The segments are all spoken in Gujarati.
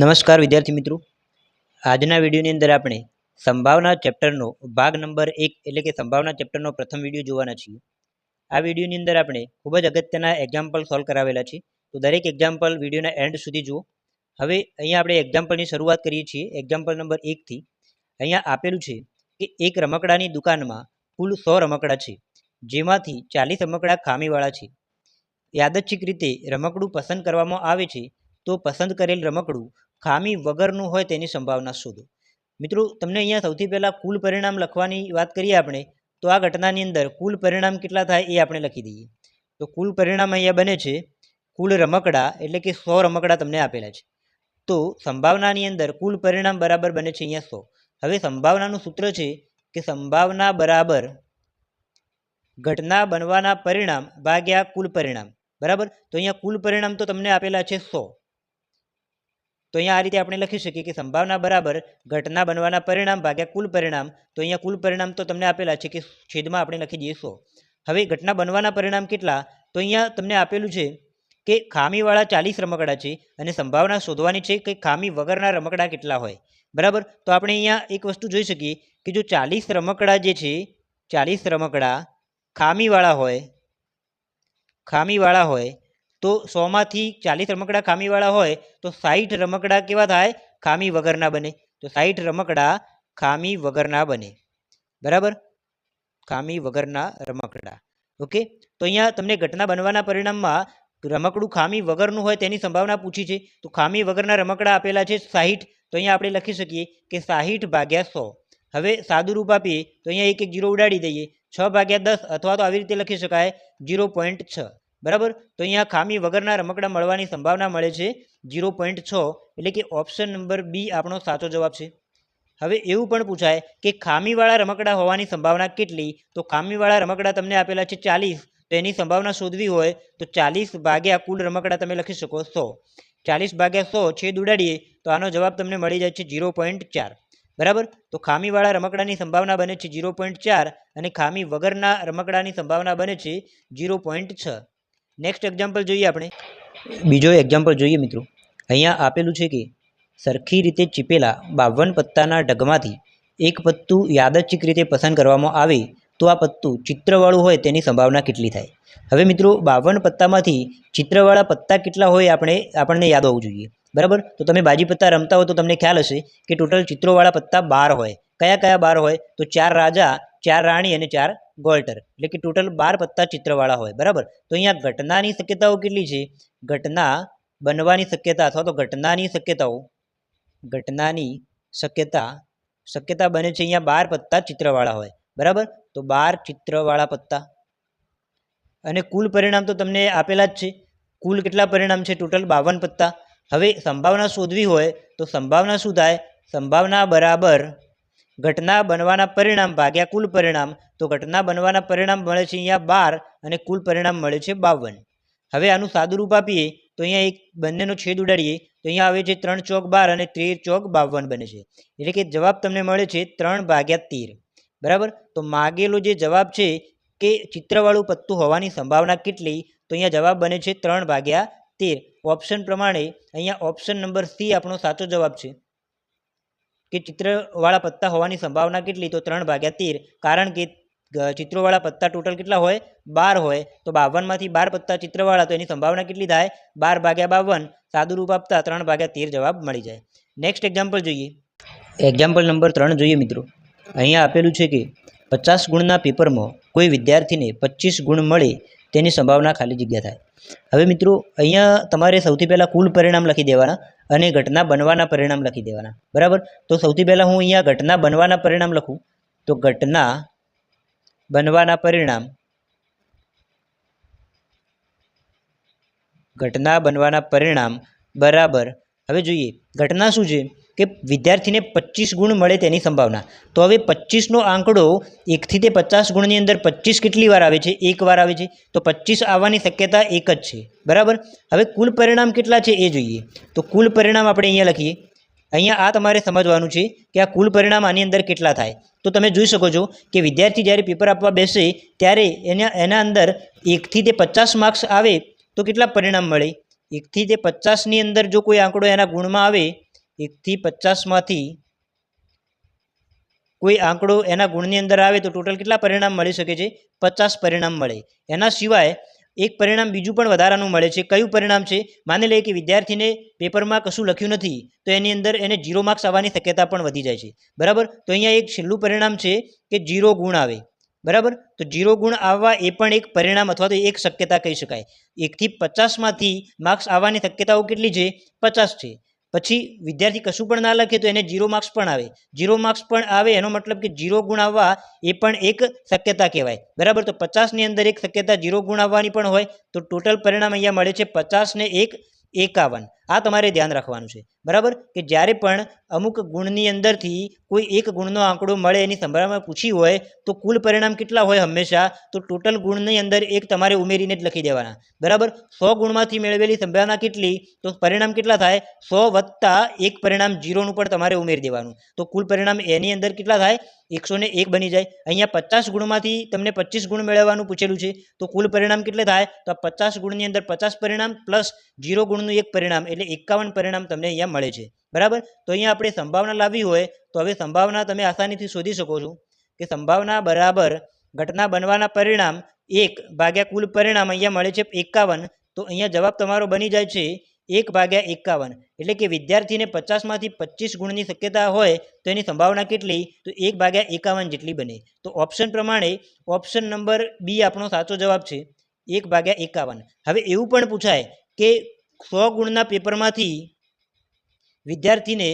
નમસ્કાર વિદ્યાર્થી મિત્રો. આજના વિડીયોની અંદર આપણે સંભાવના ચેપ્ટરનો ભાગ નંબર એક એટલે કે સંભાવના ચેપ્ટરનો પ્રથમ વીડિયો જોવાના છીએ. આ વિડીયોની અંદર આપણે ખૂબ જ અગત્યના એક્ઝામ્પલ સોલ્વ કરાવેલા છે. તો દરેક એક્ઝામ્પલ વિડીયોના એન્ડ સુધી જુઓ. હવે અહીંયા આપણે એક્ઝામ્પલની શરૂઆત કરીએ છીએ. એક્ઝામ્પલ નંબર એકથી અહીંયા આપેલું છે કે એક રમકડાની દુકાનમાં કુલ સો રમકડા છે. જેમાંથી ચાલીસ રમકડા ખામીવાળા છે. યાદચ્છિક રીતે રમકડું પસંદ કરવામાં આવે છે તો પસંદ કરેલ રમકડું ખામી વગરનું હોય તેની સંભાવના શોધો. મિત્રો, તમને અહીંયા સૌથી પહેલાં કુલ પરિણામ લખવાની વાત કરીએ આપણે, તો આ ઘટનાની અંદર કુલ પરિણામ કેટલા થાય એ આપણે લખી દઈએ. તો કુલ પરિણામ અહીંયા બને છે, કુલ રમકડા, એટલે કે સો રમકડા તમને આપેલા છે. તો સંભાવનાની અંદર કુલ પરિણામ બરાબર બને છે અહીંયા સો. હવે સંભાવનાનું સૂત્ર છે કે સંભાવના બરાબર ઘટના બનવાના પરિણામ ભાગ્યા કુલ પરિણામ. બરાબર? તો અહીંયા કુલ પરિણામ તો તમને આપેલા છે સો. તો અહીંયા આ રીતે આપણે લખી શકીએ કે સંભાવના બરાબર ઘટના બનવાના પરિણામ ભાગ્યા કુલ પરિણામ. તો અહીંયા કુલ પરિણામ તો તમને આપેલા છે કે છેદમાં આપણે લખી દઈએ સો. હવે ઘટના બનવાના પરિણામ કેટલા? તો અહીંયા તમને આપેલું છે કે ખામીવાળા ચાલીસ રમકડા છે અને સંભાવના શોધવાની છે કે ખામી વગરના રમકડા કેટલા હોય. બરાબર? તો આપણે અહીંયા એક વસ્તુ જોઈ શકીએ કે જો ચાલીસ રમકડા જે છે, ચાલીસ રમકડા ખામીવાળા હોય ખામીવાળા હોય તો સોમાંથી ચાલીસ રમકડા ખામીવાળા હોય તો સાઠ રમકડા કેવા થાય? ખામી વગરના બને. તો સાઠ રમકડા ખામી વગરના બને. બરાબર? ખામી વગરના રમકડા. ઓકે? તો અહીંયા તમને ઘટના બનવાના પરિણામમાં રમકડું ખામી વગરનું હોય તેની સંભાવના પૂછી છે. તો ખામી વગરના રમકડા આપેલા છે સાહીઠ તો અહીંયા આપણે લખી શકીએ કે સાહીઠ ભાગ્યા સો. હવે સાદું રૂપ આપીએ તો અહીંયા એક એક જીરો ઉડાડી દઈએ. છ ભાગ્યા દસ અથવા તો આવી રીતે લખી શકાય જીરો પોઈન્ટ છ. બરાબર? તો અહીંયા ખામી વગરના રમકડા મળવાની સંભાવના મળે છે ઝીરો પોઈન્ટ છ, એટલે કે ઓપ્શન નંબર બી આપણો સાચો જવાબ છે. હવે એવું પણ પૂછાય કે ખામીવાળા રમકડા હોવાની સંભાવના કેટલી? તો ખામીવાળા રમકડા તમને આપેલા છે ચાલીસ. તો એની સંભાવના શોધવી હોય તો ચાલીસ ભાગ્યા કુલ રમકડા તમે લખી શકો સો. ચાલીસ ભાગ્યા સો છેદ ઉડાડીએ તો આનો જવાબ તમને મળી જાય છે ઝીરો પોઈન્ટ ચાર. બરાબર? તો ખામીવાળા રમકડાની સંભાવના બને છે ઝીરો પોઈન્ટ ચાર અને ખામી વગરના રમકડાની સંભાવના બને છે ઝીરો પોઈન્ટ છ. નેક્સ્ટ એક્ઝામ્પલ જોઈએ આપણે. બીજો એક્ઝામ્પલ જોઈએ મિત્રો. અહીંયા આપેલું છે કે સરખી રીતે ચીપેલા બાવન પત્તાના ઢગમાંથી એક પત્તું યાદચ્છિક રીતે પસંદ કરવામાં આવે તો આ પત્તું ચિત્રવાળું હોય તેની સંભાવના કેટલી થાય? હવે મિત્રો, બાવન પત્તામાંથી ચિત્રવાળા પત્તા કેટલા હોય આપણે, આપણને યાદ હોવું જોઈએ. બરાબર? તો તમે બાજી પત્તા રમતા હો તો તમને ખ્યાલ હશે કે ટોટલ ચિત્રોવાળા પત્તા બાર હોય. કયા કયા બાર હોય? તો ચાર રાજા, ચાર રાણી અને ચાર ગોલ્ટર એટલે કે ટોટલ બાર પત્તા ચિત્રવાળા હોય. બરાબર? તો અહીંયા ઘટનાની શક્યતાઓ કેટલી છે? ઘટના બનવાની શક્યતા અથવા તો ઘટનાની શક્યતાઓ, ઘટનાની શક્યતા શક્યતા બને છે અહીંયા બાર પત્તા ચિત્રવાળા હોય. બરાબર? તો બાર ચિત્રવાળા પત્તા અને કુલ પરિણામ તો તમને આપેલા જ છે. કુલ કેટલા પરિણામ છે? ટોટલ બાવન પત્તા હવે સંભાવના શોધવી હોય તો સંભાવના શું થાય? સંભાવના બરાબર ઘટના બનવાના પરિણામ ભાગ્યા કુલ પરિણામ, તો ઘટના બનવાના પરિણામ મળે છે અહીંયા બાર અને કુલ પરિણામ મળે છે બાવન. હવે આનું સાદું રૂપ આપીએ, તો અહીંયા એક બંનેનો છેદ ઉડાડીએ, તો અહીંયા આવે છે ત્રણ ચોક બાર અને તેર ચોક બાવન બને છે. એટલે કે જવાબ તમને મળે છે ત્રણ ભાગ્યા તેર. બરાબર? તો માગેલો જે જવાબ છે કે ચિત્રવાળું પત્તું હોવાની સંભાવના કેટલી, તો અહીંયા જવાબ બને છે ત્રણ ભાગ્યા તેર. ઓપ્શન પ્રમાણે અહીંયા ઓપ્શન નંબર સી આપણો સાચો જવાબ છે. કે ચિત્રવાળા પત્તા હોવાની સંભાવના કેટલી? તો ત્રણ ભાગ્યા તેર. કારણ કે ચિત્રોવાળા પત્તા ટોટલ કેટલા હોય? બાર હોય. તો બાવનમાંથી બાર પત્તા ચિત્રવાળા, તો એની સંભાવના કેટલી થાય? બાર ભાગ્યા બાવન. સાદું રૂપ આપતા ત્રણ ભાગ્યા તેર જવાબ મળી જાય. નેક્સ્ટ એક્ઝામ્પલ જોઈએ. એક્ઝામ્પલ નંબર ત્રણ જોઈએ મિત્રો. અહીંયા આપેલું છે કે, પચાસ ગુણના પેપરમાં કોઈ વિદ્યાર્થીને પચીસ ગુણ મળે તેની સંભાવના ખાલી જગ્યા થાય. હવે મિત્રો, અહીંયા તમારે સૌથી પહેલાં કુલ પરિણામ લખી દેવાના અને ઘટના બનવાના પરિણામ લખી દેવાના. બરાબર? તો સૌથી પહેલાં હું અહીંયા ઘટના બનવાના પરિણામ લખું. તો ઘટના બનવાના પરિણામ ઘટના બનવાના પરિણામ બરાબર. હવે જોઈએ, ઘટના શું છે? કે વિદ્યાર્થીને પચીસ ગુણ મળે તેની સંભાવના. તો હવે પચીસનો આંકડો એકથી તે પચાસ ગુણની અંદર પચીસ કેટલી વાર આવે છે? એક વાર આવે છે. તો પચીસ આવવાની શક્યતા એક જ છે. બરાબર? હવે કુલ પરિણામ કેટલા છે એ જોઈએ. તો કુલ પરિણામ આપણે અહીંયા લખીએ. અહીંયા આ તમારે સમજવાનું છે કે આ કુલ પરિણામ આની અંદર કેટલા થાય. તો તમે જોઈ શકો છો કે વિદ્યાર્થી જ્યારે પેપર આપવા બેસે ત્યારે એના એના અંદર એકથી તે પચાસ માર્ક્સ આવે તો કેટલા પરિણામ મળે? એકથી તે પચાસની અંદર જો કોઈ આંકડો એના ગુણમાં આવે એકથી પચાસમાંથી કોઈ આંકડો એના ગુણની અંદર આવે તો ટોટલ કેટલા પરિણામ મળી શકે છે? પચાસ પરિણામ મળે. એના સિવાય એક પરિણામ બીજું પણ વધારાનું મળે છે. કયું પરિણામ છે? માની લઈએ કે વિદ્યાર્થીને પેપરમાં કશું લખ્યું નથી, તો એની અંદર એને જીરો માર્ક્સ આવવાની શક્યતા પણ વધી જાય છે. બરાબર? તો અહીંયા એક છેલ્લું પરિણામ છે કે જીરો ગુણ આવે. બરાબર? તો જીરો ગુણ આવવા એ પણ એક પરિણામ અથવા તો એક શક્યતા કહી શકાય. એકથી પચાસમાંથી માર્ક્સ આવવાની શક્યતાઓ કેટલી છે? પચાસ છે. પછી વિદ્યાર્થી કશું પણ ના લખે તો એને જીરો માર્ક્સ પણ આવે. જીરો માર્ક્સ પણ આવે એનો મતલબ કે જીરો ગુણ આવવા એ પણ એક શક્યતા કહેવાય. બરાબર? તો પચાસની અંદર એક શક્યતા જીરો ગુણ આવવાની પણ હોય તો ટોટલ પરિણામ અહીંયા મળે છે પચાસને એક એકાવન. આ તમારે ધ્યાન રાખવાનું છે. બરાબર? કે જ્યારે પણ અમુક ગુણની અંદરથી કોઈ એક ગુણનો આંકડો મળે એની સંભાવના પૂછી હોય, તો કુલ પરિણામ કેટલા હોય હંમેશા? તો ટોટલ ગુણની અંદર એક તમારે ઉમેરીને જ લખી દેવાના. બરાબર? સો ગુણમાંથી મેળવેલી સંભાવના કેટલી? તો પરિણામ કેટલા થાય? સો વત્તા એક પરિણામ જીરોનું પણ તમારે ઉમેરી દેવાનું. તો કુલ પરિણામ એની અંદર કેટલા થાય? એકસો એક બની જાય. અહીંયા પચાસ ગુણમાંથી તમને પચીસ ગુણ મેળવવાનું પૂછેલું છે. તો કુલ પરિણામ કેટલે થાય? તો આ પચાસ ગુણની અંદર પચાસ પરિણામ પ્લસ જીરો ગુણનું એક પરિણામ. એટલે એકાવન પરિણામ તમને અહીંયા મળે છે. બરાબર? તો અહીંયા આપણે સંભાવના લાવવી હોય, તો હવે સંભાવના તમે આસાનીથી શોધી શકો છો કે સંભાવના બરાબર ઘટના બનવાના પરિણામ એક ભાગ્યા કુલ પરિણામ અહીંયા મળે છે એકાવન. તો અહીંયા જવાબ તમારો બની જાય છે એક ભાગ્યા એકાવન. એટલે કે વિદ્યાર્થીને પચાસમાંથી પચીસ ગુણની શક્યતા હોય, તો એની સંભાવના કેટલી? તો એક ભાગ્યા એકાવન જેટલી બને. તો ઓપ્શન પ્રમાણે ઓપ્શન નંબર બી આપણો સાચો જવાબ છે, એક ભાગ્યા એકાવન. હવે એવું પણ પૂછાય કે સો ગુણના પેપરમાંથી વિદ્યાર્થીને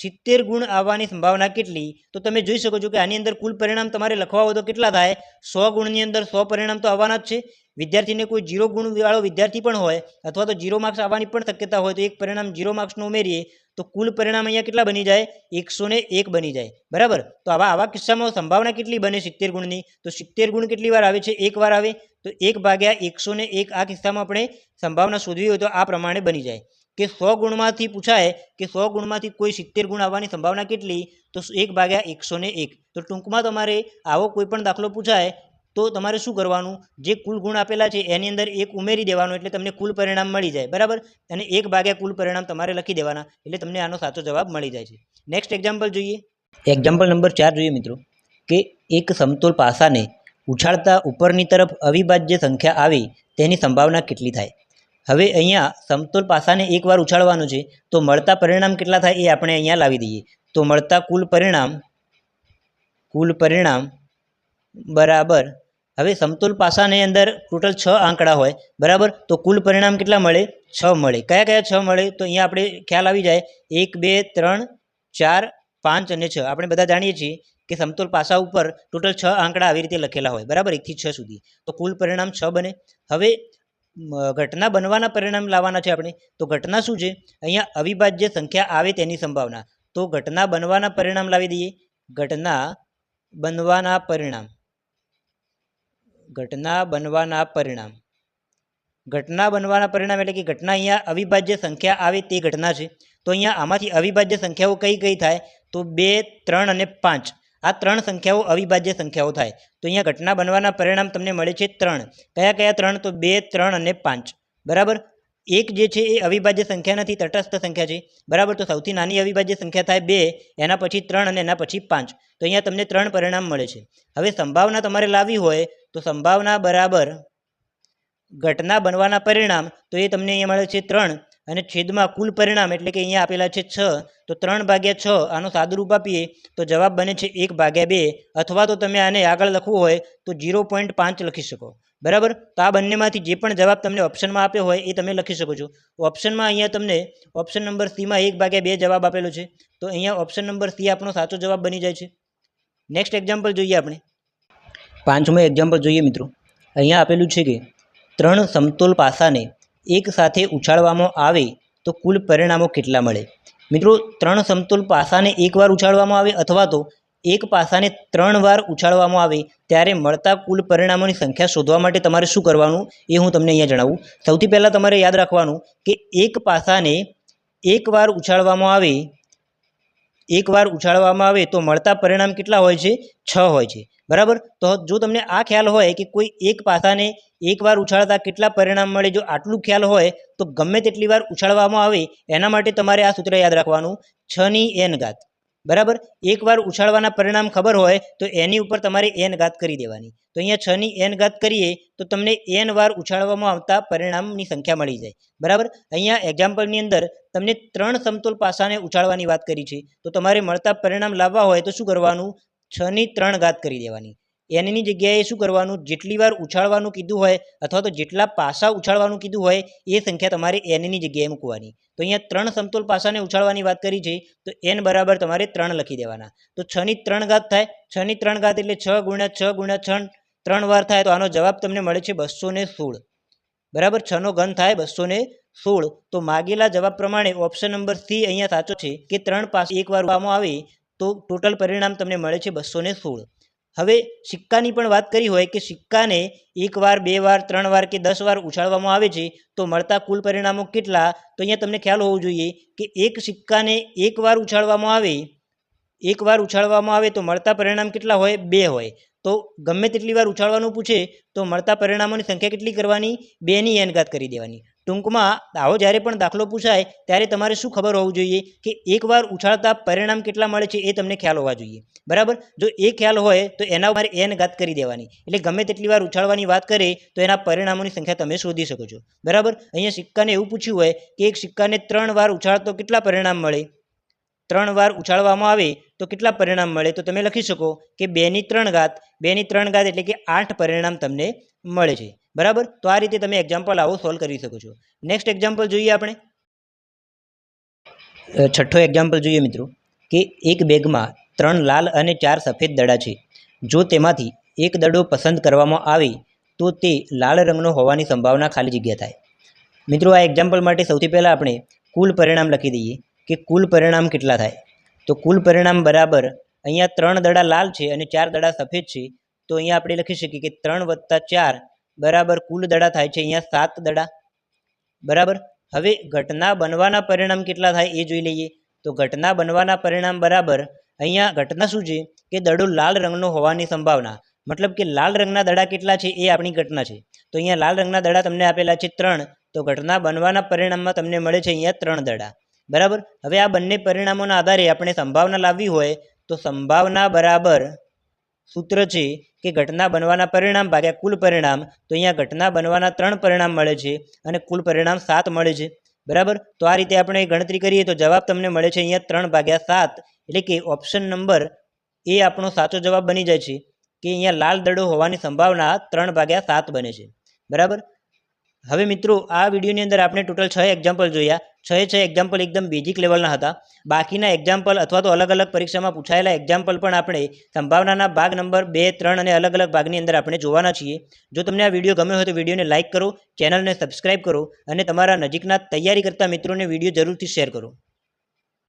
સિત્તેર ગુણ આવવાની સંભાવના કેટલી? તો તમે જોઈ શકો છો કે આની અંદર કુલ પરિણામ તમારે લખવા હોય તો કેટલા થાય? સો ગુણની અંદર સો પરિણામ તો આવવાના જ છે. વિદ્યાર્થીને કોઈ જીરો ગુણવાળો વિદ્યાર્થી પણ હોય અથવા તો જીરો માર્ક્સ આવવાની પણ શક્યતા હોય તો એક પરિણામ જીરો માર્ક્સનું ઉમેરીએ તો કુલ પરિણામ અહીંયા કેટલા બની જાય? એકસો એક બની જાય. બરાબર? તો આવા આવા કિસ્સામાં સંભાવના કેટલી બને સિત્તેર ગુણની? તો સિત્તેર ગુણ કેટલી વાર આવે છે? એક વાર આવે. તો એક ભાગ્યા એકસો એક આ કિસ્સામાં આપણે સંભાવના શોધવી હોય તો આ પ્રમાણે બની જાય. કે સો ગુણમાંથી પૂછાય કે સો ગુણમાંથી કોઈ સિત્તેર ગુણ આવવાની સંભાવના કેટલી? તો એક ભાગ્યા એકસો એક. તો ટૂંકમાં તમારે આવો કોઈ પણ દાખલો પૂછાય તો તમારે શું કરવાનું? જે કુલ ગુણ આપેલા છે, એની અંદર એક ઉમેરી દેવાનું એટલે તમને કુલ પરિણામ મળી જાય, બરાબર? અને એક ભાગ્યા કુલ પરિણામ તમારે લખી દેવાના એટલે તમને આનો સાચો જવાબ મળી જાય છે. નેક્સ્ટ એક્ઝામ્પલ જોઈએ. એક્ઝામ્પલ નંબર ચાર જોઈએ મિત્રો, કે એક સમતોલ પાસાને ઉછાળતા ઉપરની તરફ અવિભાજ્ય સંખ્યા આવે તેની સંભાવના કેટલી થાય? હવે અહીંયા સમતોલ પાસાને એકવાર ઉછાળવાનું છે, તો મળતા પરિણામ કેટલા થાય એ આપણે અહીંયા લાવી દઈએ. તો મળતા કુલ પરિણામ કુલ પરિણામ બરાબર હવે સમતોલ પાસાની અંદર ટોટલ છ આંકડા હોય, બરાબર? તો કુલ પરિણામ કેટલા મળે? છ મળે. કયા કયા છ મળે? તો અહીંયા આપણે ખ્યાલ આવી જાય. એક, બે, ત્રણ, ચાર, પાંચ અને છ. આપણે બધા જાણીએ છીએ કે સમતોલ પાસા ઉપર ટોટલ છ આંકડા આવી રીતે લખેલા હોય, બરાબર? એકથી છ સુધી. તો કુલ પરિણામ છ બને. હવે ઘટના બનવાના પરિણામ લાવવાના છે આપણે. તો ઘટના શું છે? અહીંયા અવિભાજ્ય સંખ્યા આવે તેની સંભાવના. તો ઘટના બનવાના પરિણામ લાવી દઈએ. ઘટના બનવાના પરિણામ. ઘટના બનવાના પરિણામ. ઘટના બનવાના પરિણામ એટલે કે ઘટના અહીંયા અવિભાજ્ય સંખ્યા આવે તે ઘટના છે. તો અહીંયા આમાંથી અવિભાજ્ય સંખ્યાઓ કઈ કઈ થાય? તો બે, ત્રણ અને પાંચ. આ ત્રણ સંખ્યાઓ અવિભાજ્ય સંખ્યાઓ થાય. તો અહીંયા ઘટના બનવાના પરિણામ તમને મળે છે ત્રણ. કયા કયા ત્રણ? તો બે, ત્રણ અને પાંચ. બરાબર? એક જે છે એ અવિભાજ્ય સંખ્યા નથી, તટસ્થ સંખ્યા છે. બરાબર? તો સૌથી નાની અવિભાજ્ય સંખ્યા થાય બે, એના પછી ત્રણ અને એના પછી પાંચ. તો અહીંયા તમને ત્રણ પરિણામ મળે છે. હવે સંભાવના તમારે લાવવી હોય તો સંભાવના બરાબર ઘટના બનવાના પરિણામ, તો એ તમને અહીંયા મળે છે ત્રણ અને છેદમાં કુલ પરિણામ એટલે કે અહીંયા આપેલા છે છ, તો ત્રણ ભાગ્યા છ આનો સાદુરૂપ આપીએ તો જવાબ બને છે એક ભાગ્યા બે અથવા તો તમે આને આગળ લખવું હોય તો જીરો પોઈન્ટ પાંચ લખી શકો. બરાબર? તો આ બંનેમાંથી જે પણ જવાબ તમને ઓપ્શનમાં આપ્યો હોય એ તમે લખી શકો છો. ઓપ્શનમાં અહીંયા તમને ઓપ્શન નંબર સીમાં એક ભાગ્યા બે જવાબ આપેલો છે. તો અહીંયા ઓપ્શન નંબર સી આપણો સાચો જવાબ બની જાય છે. નેક્સ્ટ એક્ઝામ્પલ જોઈએ આપણે. પાંચમો એક્ઝામ્પલ જોઈએ મિત્રો. અહીંયા આપેલું છે કે ત્રણ સમતોલ પાસાને એક સાથે ઉછાળવામાં આવે તો કુલ પરિણામો કેટલા મળે? મિત્રો, ત્રણ સમતોલ પાસાને એકવાર ઉછાળવામાં આવે અથવા તો એક પાસાને ત્રણ વાર ઉછાળવામાં આવે ત્યારે મળતા કુલ પરિણામોની સંખ્યા શોધવા માટે તમારે શું કરવાનું? એ હું તમને અહીંયા જણાવું. સૌથી પહેલાં તમારે યાદ રાખવાનું કે એક પાસાને એકવાર ઉછાળવામાં આવે એકવાર ઉછાળવામાં આવે તો મળતા પરિણામ કેટલા હોય છે? છ હોય છે. બરાબર? તો જો તમને આ ખ્યાલ હોય કે કોઈ એક પાસાને એકવાર ઉછાળતા કેટલા પરિણામ મળે, જો આટલું ખ્યાલ હોય, તો ગમે તેટલી વાર ઉછાળવામાં આવે, એના માટે તમારે આ સૂત્ર યાદ રાખવાનું. છની એન ઘાત. બરાબર? એકવાર ઉછાળવાના પરિણામ ખબર હોય, તો એની ઉપર તમારે એન ઘાત કરી દેવાની. તો અહીંયા છની એન ઘાત કરીએ, તો તમને એન વાર ઉછાળવામાં આવતા પરિણામની સંખ્યા મળી જાય. બરાબર? અહીંયા એક્ઝામ્પલની અંદર તમને ત્રણ સમતોલ પાસાને ઉછાળવાની વાત કરી છે. તો તમારે મળતા પરિણામ લાવવા હોય તો શું કરવાનું? છની ત્રણ ઘાત કરી દેવાની. એનની જગ્યાએ શું કરવાનું? જેટલી વાર ઉછાળવાનું કીધું હોય અથવા તો જેટલા પાસા ઉછાળવાનું કીધું હોય એ સંખ્યા તમારે એનની જગ્યાએ મૂકવાની. તો અહીંયા ત્રણ સમતોલ પાસાને ઉછાળવાની વાત કરી છે, તો એન બરાબર તમારે ત્રણ લખી દેવાના. તો છની ત્રણ ઘાત થાય છની ત્રણ ઘાત એટલે છ ગુણ્યા છ ગુણ્યા છ ત્રણ વાર થાય તો આનો જવાબ તમને મળે છે બસો ને સોળ. બરાબર? છનો ઘન થાય બસો ને સોળ. તો માગેલા જવાબ પ્રમાણે ઓપ્શન નંબર સી અહીંયા સાચો છે કે ત્રણ પાસ એકવાર ઉડવામાં આવે તો ટોટલ પરિણામ તમને મળે છે બસો ને સોળ. હવે સિક્કાની પણ વાત કરી હોય કે સિક્કાને એક વાર, બે વાર, ત્રણ વાર કે દસ વાર ઉછાળવામાં આવે છે, તો મળતા કુલ પરિણામો કેટલા? તો અહીંયા તમને ખ્યાલ હોવો જોઈએ કે એક સિક્કાને એક વાર ઉછાળવામાં આવે એકવાર ઉછાળવામાં આવે તો મળતા પરિણામ કેટલા હોય? બે હોય. તો ગમે તેટલી વાર ઉછાળવાનું પૂછે, તો મળતા પરિણામોની સંખ્યા કેટલી કરવાની? બેની એનગાત કરી દેવાની. ટૂંકમાં આવો જ્યારે પણ દાખલો પૂછાય, ત્યારે તમારે શું ખબર હોવું જોઈએ કે એકવાર ઉછાળતા પરિણામ કેટલા મળે છે એ તમને ખ્યાલ હોવા જોઈએ. બરાબર? જો એ ખ્યાલ હોય, તો એના ઉપર એન ઘાત કરી દેવાની. એટલે ગમે તેટલી વાર ઉછાળવાની વાત કરે, તો એના પરિણામોની સંખ્યા તમે શોધી શકો છો. બરાબર? અહીંયા સિક્કાને એવું પૂછ્યું હોય કે એક સિક્કાને ત્રણ વાર ઉછાળતો કેટલા પરિણામ મળે? ત્રણ વાર ઉછાળવામાં આવે, તો કેટલા પરિણામ મળે? તો તમે લખી શકો કે બેની ત્રણ ઘાત, બેની ત્રણ ઘાત એટલે કે આઠ પરિણામ તમને મળે છે. બરાબર? તો આ રીતે તમે એક્ઝામ્પલ આવો સોલ્વ કરી શકો છો. નેક્સ્ટ એક્ઝામ્પલ જોઈએ આપણે. છઠ્ઠો એક્ઝામ્પલ જોઈએ મિત્રો, કે એક બેગમાં ત્રણ લાલ અને ચાર સફેદ દડા છે. જો તેમાંથી એક દડો પસંદ કરવામાં આવે, તો તે લાલ રંગનો હોવાની સંભાવના ખાલી જગ્યા થાય. મિત્રો, આ એક્ઝામ્પલ માટે સૌથી પહેલાં આપણે કુલ પરિણામ લખી દઈએ, કે કુલ પરિણામ કેટલા થાય. તો કુલ પરિણામ બરાબર અહીંયા ત્રણ દડા લાલ છે અને ચાર દડા સફેદ છે. તો અહીંયા આપણે લખી શકીએ કે ત્રણ વત્તા ચાર બરાબર કુલ દડા થાય છે, અહીંયા સાત દડા. બરાબર? હવે ઘટના બનવાના પરિણામ કેટલા થાય એ જોઈ લઈએ. તો ઘટના બનવાના પરિણામ બરાબર અહીંયા ઘટના શું છે? કે દડો લાલ રંગનો હોવાની સંભાવના. મતલબ કે લાલ રંગના દડા કેટલા છે એ આપણી ઘટના છે. તો અહીંયા લાલ રંગના દડા તમને આપેલા છે ત્રણ. તો ઘટના બનવાના પરિણામમાં તમને મળે છે અહીંયા ત્રણ દડા. બરાબર? હવે આ બંને પરિણામોના આધારે આપણે સંભાવના લાવવી હોય તો સંભાવના બરાબર સૂત્ર છે કે ઘટના બનવાના પરિણામ ભાગ્યા કુલ પરિણામ, તો અહીંયા ઘટના બનવાના ત્રણ પરિણામ મળે છે અને કુલ પરિણામ સાત મળે છે. બરાબર? તો આ રીતે આપણે ગણતરી કરીએ તો જવાબ તમને મળે છે અહીંયા ત્રણ ભાગ્યા સાત. એટલે કે ઓપ્શન નંબર એ આપણો સાચો જવાબ બની જાય છે કે અહીંયા લાલ દડો હોવાની સંભાવના ત્રણ ભાગ્યા સાત બને છે. બરાબર? હવે મિત્રો, આ વિડીયોની અંદર આપણે ટોટલ છ એક્ઝામ્પલ જોયા. છ છ એક્ઝામ્પલ એકદમ બેઝિક લેવલના હતા. બાકીના એક્ઝામ્પલ અથવા તો અલગ અલગ પરીક્ષામાં પૂછાયેલા એક્ઝામ્પલ પણ આપણે સંભાવનાના ભાગ નંબર બે, ત્રણ અને અલગ અલગ ભાગની અંદર આપણે જોવાના છીએ. જો તમને આ વીડિયો ગમ્યો હોય તો વિડીયોને લાઇક કરો ચેનલને સબસ્ક્રાઇબ કરો અને તમારા નજીકના તૈયારી કરતા મિત્રોને વીડિયો જરૂરથી શેર કરો.